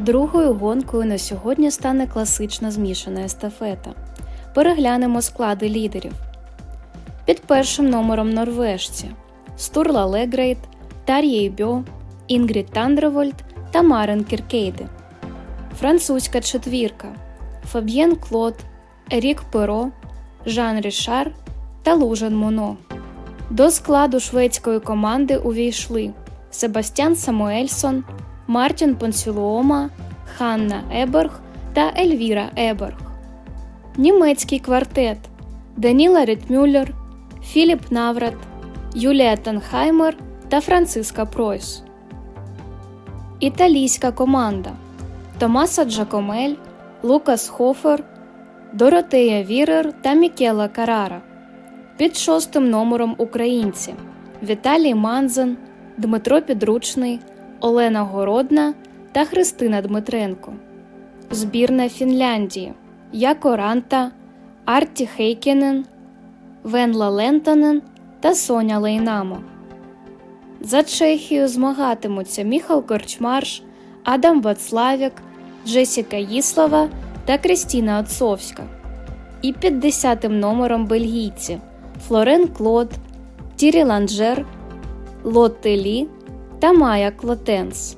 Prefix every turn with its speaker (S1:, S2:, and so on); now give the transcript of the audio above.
S1: Другою гонкою на сьогодні стане класична змішана естафета. Переглянемо склади лідерів. Під першим номером норвежці Стурла Легрейт, Тар'єй Бьо, Інгрід Тандревольд та Марен Кіркейде. Французька четвірка Фаб'єн Клод, Ерік Перо, Жан Рішар та Лужен Моно. До складу шведської команди увійшли Себастьян Самуельсон, Мартін Понсюлуома, Ханна Еберг та Ельвіра Еберг. Німецький квартет Даніла Рітмюллер, Філіп Наврат, Юлія Танхаймер та Франциска Пройс. Італійська команда Томаса Джакомель, Лукас Хофер, Доротея Вірер та Мікела Карара. Під шостим номером українці Віталій Манзен, Дмитро Підручний, Олена Городна та Христина Дмитренко. Збірна Фінляндії Яко Ранта, Арті Хейкінен, Венла Лентонен та Соня Лейнамо. За Чехію змагатимуться Міхал Корчмарш, Адам Вацлавік, Джесіка Їслава та Крістіна Отцовська. І під десятим номером бельгійці Флорен Клод, Тірі Ланжер, Лотте Лі та Майя Клотенс.